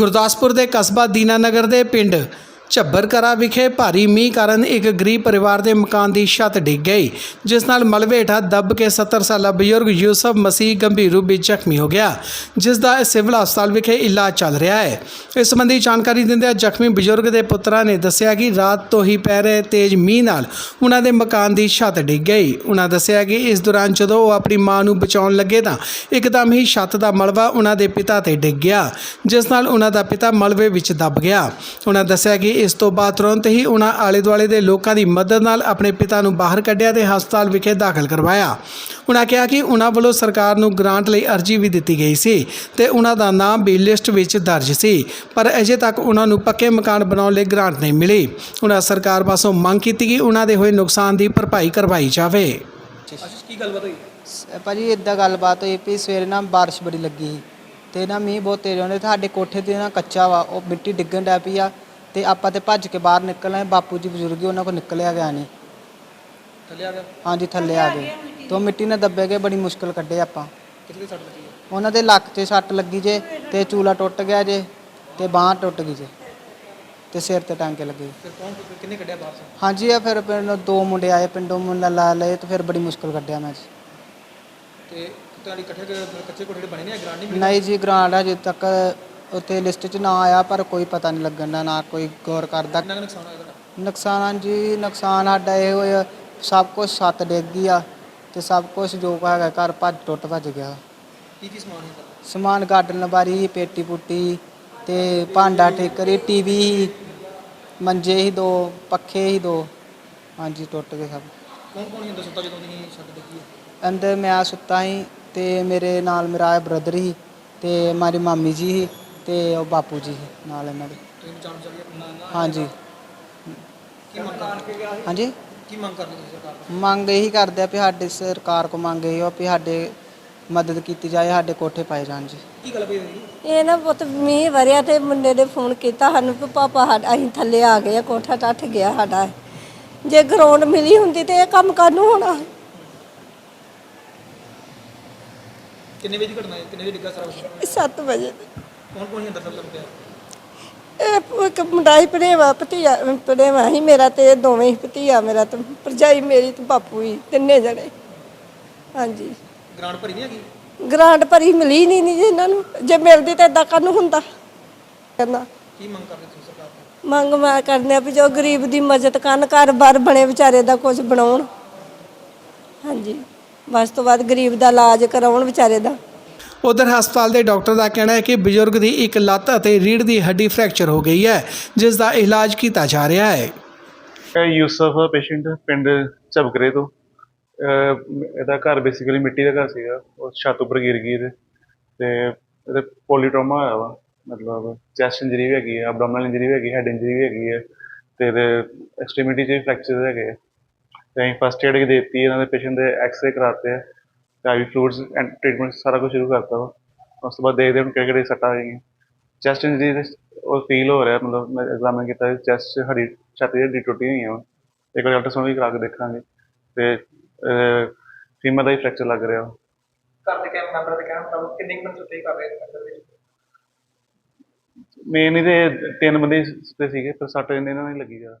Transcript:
ਗੁਰਦਾਸਪੁਰ ਦੇ ਕਸਬਾ ਦੀਨਾਨਗਰ ਦੇ ਪਿੰਡ ਝੱਬਰਕਰਾ ਵਿਖੇ ਭਾਰੀ ਮੀਂਹ ਕਾਰਨ ਇੱਕ ਗਰੀਬ ਪਰਿਵਾਰ ਦੇ ਮਕਾਨ ਦੀ ਛੱਤ ਡਿੱਗ ਗਈ, ਜਿਸ ਨਾਲ ਮਲਬੇ ਹੇਠਾਂ ਦੱਬ ਕੇ 70 ਸਾਲਾ ਬਜ਼ੁਰਗ ਯੂਸਫ ਮਸੀਹ ਗੰਭੀਰ ਰੂਪ ਵਿੱਚ ਜ਼ਖਮੀ ਹੋ ਗਿਆ, ਜਿਸ ਦਾ ਸਿਵਲ ਹਸਪਤਾਲ ਵਿਖੇ ਇਲਾਜ ਚੱਲ ਰਿਹਾ ਹੈ। ਇਸ ਸੰਬੰਧੀ ਜਾਣਕਾਰੀ ਦਿੰਦਿਆਂ ਜ਼ਖਮੀ ਬਜ਼ੁਰਗ ਦੇ ਪੁੱਤਰਾਂ ਨੇ ਦੱਸਿਆ ਕਿ ਰਾਤ ਤੋਂ ਹੀ ਪੈ ਰਹੇ ਤੇਜ਼ ਮੀਂਹ ਨਾਲ ਉਹਨਾਂ ਦੇ ਮਕਾਨ ਦੀ ਛੱਤ ਡਿੱਗ ਗਈ। ਉਹਨਾਂ ਦੱਸਿਆ ਕਿ ਇਸ ਦੌਰਾਨ ਜਦੋਂ ਉਹ ਆਪਣੀ ਮਾਂ ਨੂੰ ਬਚਾਉਣ ਲੱਗੇ ਤਾਂ ਇੱਕਦਮ ਹੀ ਛੱਤ ਦਾ ਮਲਬਾ ਉਹਨਾਂ ਦੇ ਪਿਤਾ ਤੇ ਡਿੱਗ ਗਿਆ, ਜਿਸ ਨਾਲ ਉਹਨਾਂ ਦਾ ਪਿਤਾ ਮਲਬੇ ਵਿੱਚ ਦੱਬ ਗਿਆ। ਉਹਨਾਂ ਦੱਸਿਆ ਕਿ ਇਸ ਤੋਂ ਬਾਅਦ ਤੁਰੰਤ ਹੀ ਉਹਨਾਂ ਆਲੇ ਦੁਆਲੇ ਦੇ ਲੋਕਾਂ ਦੀ ਮਦਦ ਨਾਲ ਆਪਣੇ ਪਿਤਾ ਨੂੰ ਬਾਹਰ ਕੱਢਿਆ ਤੇ ਹਸਪਤਾਲ ਵਿਖੇ ਦਾਖਲ ਕਰਵਾਇਆ। ਉਹਨਾਂ ਕਿਹਾ ਕਿ ਉਹਨਾਂ ਵੱਲੋਂ ਸਰਕਾਰ ਨੂੰ ਗ੍ਰਾਂਟ ਲਈ ਅਰਜ਼ੀ ਵੀ ਦਿੱਤੀ ਗਈ ਸੀ ਤੇ ਉਹਨਾਂ ਦਾ ਨਾਮ ਵੀ ਲਿਸਟ ਵਿੱਚ ਦਰਜ ਸੀ ਪਰ ਅਜੇ ਤੱਕ ਉਹਨਾਂ ਨੂੰ ਪੱਕੇ ਮਕਾਨ ਬਣਾਉਣ ਲਈ ਗ੍ਰਾਂਟ ਨਹੀਂ ਮਿਲੀ। ਉਹਨਾਂ ਸਰਕਾਰ ਪਾਸੋਂ ਮੰਗ ਕੀਤੀ ਕਿ ਉਹਨਾਂ ਦੇ ਹੋਏ ਨੁਕਸਾਨ ਦੀ ਭਰਪਾਈ ਕਰਵਾਈ ਜਾਵੇ। ਆਸ਼ੀਸ਼ ਕੀ ਗੱਲਬਾਤ ਹੋਈ? ਭਾਜੀ ਇਦਾਂ ਗੱਲਬਾਤ ਹੋਈ ਵੀ ਸਵੇਰੇ ਨਾ ਬਾਰਿਸ਼ ਬੜੀ ਲੱਗੀ ਸੀ ਤੇ ਨਾ ਮੀਂਹ ਬਹੁਤ ਤੇਜ਼ ਆਉਂਦੇ ਸਾਡੇ ਕੋਠੇ ਤੇ ਨਾ ਕੱਚਾ ਵਾ ਉਹ ਮਿੱਟੀ ਡਿੱਗਣ ਡੈ ਪਈ ਆ। ਤੇ ਆਪਾਂ ਤੇ ਭੱਜ ਕੇ ਬਾਹਰ ਨਿਕਲ ਆਏ ਬਾਪੂ ਜੀ ਬਜ਼ੁਰਗ ਹੀ ਉਹਨਾਂ ਕੋਲ ਨਿਕਲਿਆ ਗਿਆ ਨਹੀਂ। ਥੱਲੇ ਆ ਗਿਆ? ਹਾਂਜੀ ਥੱਲੇ ਆ ਗਏ ਤੇ ਉਹ ਮਿੱਟੀ ਨਾਲ ਦੱਬੇ ਗਏ ਬੜੀ ਮੁਸ਼ਕਲ ਕੱਢੇ ਆਪਾਂ। ਕਿੱਥੇ ਸੱਟ ਲੱਗੀ ਹੈ? ਉਹਨਾਂ ਦੇ ਲੱਕ 'ਤੇ ਸੱਟ ਲੱਗੀ ਜੇ ਤੇ ਚੂਲਾ ਟੁੱਟ ਗਿਆ ਜੇ ਤੇ ਬਾਂਹ ਟੁੱਟ ਗਈ ਜੇ ਤੇ ਸਿਰ ਤੇ ਟਾਂਕੇ ਲੱਗੇ। ਫਿਰ ਕੌਣ ਕਿੰਨੇ ਕੱਢਿਆ ਬਾਹਰ ਸੇ ਹਾਂਜੀ ਆ ਫਿਰ ਪਿੰਡ ਦੋ ਮੁੰਡੇ ਆਏ ਪਿੰਡੋਂ ਮੁੰਡਾ ਲਾ ਲਏ ਤੇ ਫਿਰ ਬੜੀ ਮੁਸ਼ਕਲ ਕੱਢਿਆ ਮੈਂ ਜੀ। ਤੇ ਤੁਹਾਡੀ ਇਕੱਠੇ ਕੱਚੇ ਕੋਠੇ ਬਣੇ ਨੇ ਗ੍ਰਾਂਡ ਨਹੀਂ ਮਿਲੀ? ਨਹੀਂ ਜੀ ਗ੍ਰਾਂਟ ਅਜੇ ਤੱਕ ਉੱਥੇ ਲਿਸਟ 'ਚ ਨਾ ਆਇਆ ਪਰ ਕੋਈ ਪਤਾ ਨਹੀਂ ਲੱਗਣ ਦਾ ਨਾ ਕੋਈ ਗੌਰ ਕਰਦਾ। ਕਿੰਨਾ ਕੁ ਨੁਕਸਾਨ ਹੋਇਆ ਤੁਹਾਡਾ? ਨੁਕਸਾਨ ਜੀ ਨੁਕਸਾਨ ਸਾਡਾ ਇਹ ਹੋਇਆ ਸਭ ਕੁਝ ਛੱਤ ਡਿੱਗ ਗਈ ਆ ਤੇ ਸਭ ਕੁਝ ਜੋ ਹੈਗਾ ਘਰ ਭੱਜ ਟੁੱਟ ਭੱਜ ਗਿਆ। ਕੀ ਕੀ ਸਮਾਨ ਹੈ ਤੁਹਾਡਾ? ਸਮਾਨ ਗਾਰਡਨ ਲਬਾਰੀ ਪੇਟੀ ਪੁੱਟੀ ਤੇ ਭਾਂਡਾ ਠੇਕਰੀ ਟੀਵੀ ਮੰਜੇ ਹੀ ਦੋ ਪੱਖੇ ਹੀ ਦੋ ਹਾਂਜੀ ਟੁੱਟ ਗਏ ਸਭ। ਕੌਣ ਸੁੱਤਾ ਜਦੋਂ ਤੁਸੀਂ ਹੈ ਅੰਦਰ ਮੈਂ ਸੁੱਤਾ ਸੀ ਤੇ ਮੇਰੇ ਨਾਲ ਮੇਰਾ ਬ੍ਰਦਰ ਸੀ ਤੇ ਮਾਰੀ ਮਾਮੀ ਜੀ ਸੀ। ਤੇ ਉਹ ਬਾਪੂ ਜੀ ਨਾਲ ਇਹਨਾਂ ਦੇ। ਤੁਸੀਂ ਬਚਾਉਣ ਚੱਲੇ ਹਾਂਜੀ। ਕੀ ਮੰਗ ਹਾਂਜੀ? ਕੀ ਮੰਗ ਕਰਦੇ ਤੁਸੀਂ ਸਰਕਾਰ ਤੋਂ? ਮੰਗ ਇਹੀ ਕਰਦੇ ਆ ਵੀ ਸਾਡੇ ਸਰਕਾਰ ਕੋ ਮੰਗ ਇਹੀ ਆ ਵੀ ਸਾਡੇ ਮਦਦ ਕੀਤੀ ਜਾਏ ਸਾਡੇ ਕੋਠੇ ਪਾਏ ਜਾਣ ਜੀ। ਕੀ ਗੱਲ ਪਈ ਹੋਈ? ਇਹ ਨਾ ਪੁੱਤ ਮੀਂਹ ਵਰਿਆ ਤੇ ਮੁੰਡੇ ਨੇ ਫੋਨ ਕੀਤਾ ਸਾਨੂੰ ਵੀ ਪਾਪਾ ਸਾਡਾ ਅਸੀਂ ਥੱਲੇ ਆ ਗਏ ਆ ਕੋਠਾ ਟੱਟ ਗਿਆ ਸਾਡਾ। ਜੇ ਗਰਾਊਂਡ ਮਿਲੀ ਹੁੰਦੀ ਤੇ ਇਹ ਕੰਮ ਕਾਹਨੂੰ ਹੋਣਾ? ਕਿੰਨੇ ਵਜੇ ਘਟਨਾ ਹੈ ਕਿੰਨੇ ਵਜੇ ਡਿੱਗਾ ਸਾਰਾ ਕੁਛ? 7 ਵਜੇ। ਕੌਣ ਕੌਣ ਸੀ ਅੰਦਰ ਸਭ ਲੱਗ ਇਹ ਇੱਕ ਮੁੰਡਾ ਹੀ ਭਣੇਵਾ ਭਤੀਆ ਭਣੇਵਾ ਹੀ ਮੇਰਾ ਤੇ ਇਹ ਦੋਵੇਂ ਹੀ ਭਤੀਆ ਮੇਰਾ ਤੇ ਭਰਜਾਈ ਮੇਰੀ ਤੇ ਬਾਪੂ ਹੀ ਤਿੰਨੇ ਜਣੇ। ਹਾਂਜੀ। ਗ੍ਰਾਂਡ ਭਰੀ ਨਹੀਂ ਹੈਗੀ? ਗ੍ਰਾਂਟ ਭਰੀ ਮਿਲੀ ਨਹੀਂ ਨਹੀਂ ਜੀ ਇਹਨਾਂ ਨੂੰ। ਜੇ ਮਿਲਦੀ ਤਾਂ ਇਦਾਂ ਕਾਹਨੂੰ ਹੁੰਦਾ? ਕਹਿੰਦਾ। ਕੀ ਮੰਗ ਕਰਦੇ ਤੁਸੀਂ ਸਰਕਾਰ ਤੋਂ? ਮੰਗ ਮੈਂ ਕਰਨੇ ਆ ਵੀ ਜੋ ਗਰੀਬ ਦੀ ਮਦਦ ਕਰਨ ਘਰ-ਬਾਰ ਬਣੇ ਵਿਚਾਰੇ ਦਾ ਕੁਝ ਬਣਾਉਣ। ਹਾਂਜੀ। ਬਸ ਤੋਂ ਬਾਅਦ ਗਰੀਬ ਦਾ ਇਲਾਜ ਕਰਾਉਣ ਵਿਚਾਰੇ ਦਾ। ਉਧਰ ਹਸਪਤਾਲ ਦੇ ਡਾਕਟਰ ਦਾ ਕਹਿਣਾ ਹੈ ਕਿ ਬਜ਼ੁਰਗ ਦੀ ਇੱਕ ਲੱਤ ਅਤੇ ਰੀੜ੍ਹ ਦੀ ਹੱਡੀ ਫ੍ਰੈਕਚਰ ਹੋ ਗਈ ਹੈ, ਜਿਸ ਦਾ ਇਲਾਜ ਕੀਤਾ ਜਾ ਰਿਹਾ ਹੈ। ਇਹ ਯੂਸਫ ਪੇਸ਼ੈਂਟ ਪਿੰਡ ਝਬਕਰੇ ਤੋਂ। ਅਹ, ਇਹਦਾ ਘਰ ਬੇਸਿਕਲੀ ਮਿੱਟੀ ਦਾ ਘਰ ਸੀਗਾ, ਉਹ ਛੱਤ ਉੱਪਰ ਗਿਰ ਗਈ ਇਹਦੇ। ਤੇ ਇਹਦੇ ਪੋਲੀਟ੍ਰੋਮਾ ਹੋਇਆ ਵਾ, ਮਤਲਬ ਚੈਸਟ ਇੰਜਰੀ ਵੀ ਹੈਗੀ ਹੈ ਅਬਡੋਮਨਲ ਇੰਜਰੀ ਵੀ ਹੈਗੀ ਹੈਡ ਇੰਜਰੀ ਵੀ ਹੈਗੀ ਹੈ ਤੇ ਇਹਦੇ ਐਕਸਟ੍ਰੀਮਿਟੀ 'ਚ ਵੀ ਫ੍ਰੈਕਚਰ ਹੈਗੇ ਆ। ਤੇ ਅਸੀਂ ਫਸਟ ਏਡ ਦੇ ਦਿੱਤੀ, ਇਹਨਾਂ ਦੇ ਪੇਸ਼ੈਂਟ ਦੇ ਐਕਸ-ਰੇ ਕਰਾਤੇ ਆ। ਤੇ ਆਈ ਫਲੂਇਡਸ ਐਂਡ ਟ੍ਰੀਟਮੈਂਟ ਸਾਰਾ ਕੁਝ ਸ਼ੁਰੂ ਕਰਤਾ ਵਾ। ਉਸ ਤੋਂ ਬਾਅਦ ਦੇਖਦੇ ਹਾਂ ਹੁਣ ਕਿਹੜੇ ਕਿਹੜੇ ਸੱਟਾਂ ਆਏਗੀਆਂ ਚੈਸਟ ਇੰਜਰੀ ਉਹ ਫੀਲ ਹੋ ਰਿਹਾ ਮਤਲਬ ਮੈਂ ਐਗਜ਼ਾਮਿਨ ਕੀਤਾ ਚੈਸਟ ਹੱਡੀ ਛਾਤੀ ਦੀ ਟੁੱਟੀ ਹੋਈ ਆ ਇੱਕ ਵਾਰ ਅਲਟਰਾਸਾਊਂਡ ਵੀ ਕਰਾ ਕੇ ਦੇਖਾਂਗੇ। ਤੇ ਫੀਮਰ ਦਾ ਹੀ ਫ੍ਰੈਕਚਰ ਲੱਗ ਰਿਹਾ। ਘਰ ਦੇ ਕਹਿਣ ਮੈਂਬਰ ਦੇ ਕਹਿਣ ਮੁਤਾਬਕ ਕਿੰਨੇ ਬੰਦੇ ਸੁੱਤੇ ਕਰ ਰਹੇ ਵਿੱਚ ਮੇਨ ਇਹਦੇ ਤਿੰਨ ਬੰਦੇ ਸੁੱਤੇ ਸੀਗੇ ਪਰ ਸੱਟ ਇਹਨਾਂ ਨੂੰ ਲੱਗੀ ਜ਼ਿਆਦਾ।